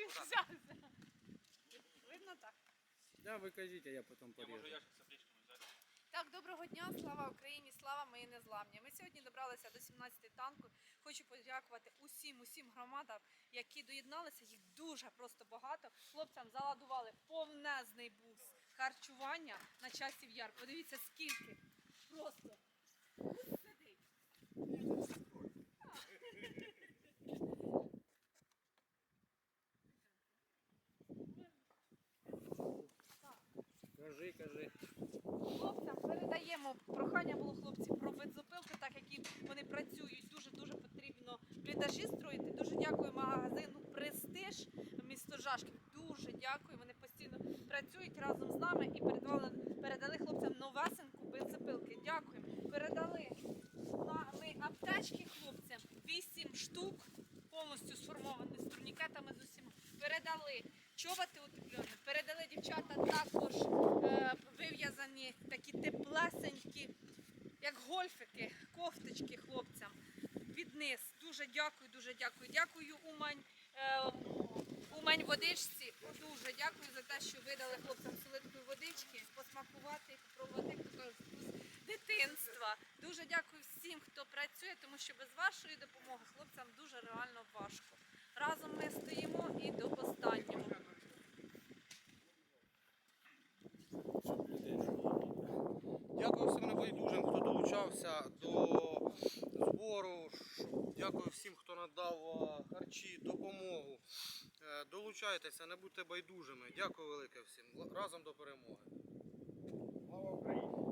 він взявся. Видно так? Да, ви кажіть, а я потім Я можу ящик з взяти. Так, доброго дня, слава Україні, слава мої незламні. Ми сьогодні добралися до 17-ї танку. Хочу подякувати усім, усім громадам, які доєдналися. Їх дуже просто багато. Хлопцям заладували повнезний бус харчування на часів яр. Подивіться, скільки. Просто Кажи. Хлопцям передаємо прохання було хлопці про бензопилки, так як вони працюють. Дуже дуже потрібно бліндажі строїти. Дуже дякую магазину Престиж місто Жашків. Дуже дякую. Вони постійно працюють разом з нами і передали передали хлопцям новесеньку бензопилки. Дякуємо. Передали ми аптечки хлопцям 8 штук. Повністю сформовані з турнікетами з усіма. Передали чоботи утеплені, передали дівчата також як гольфики, кофточки хлопцям. Під низ. Дуже дякую, дуже дякую. Дякую Умань. Е. Дуже дякую за те, що видали хлопцям солодкої водички, посмакувати, попробувати вкус дитинства. Дуже дякую всім, хто працює, тому що без вашої допомоги хлопцям дуже реально важко. Разом ми стоїмо і до останнього. Дякую всім небайдужим, хто долучався до збору. Дякую всім, хто надав е, харчі, допомогу. Е, Долучайтеся, не будьте байдужими. Дякую велике всім. Разом до перемоги. Слава Україні!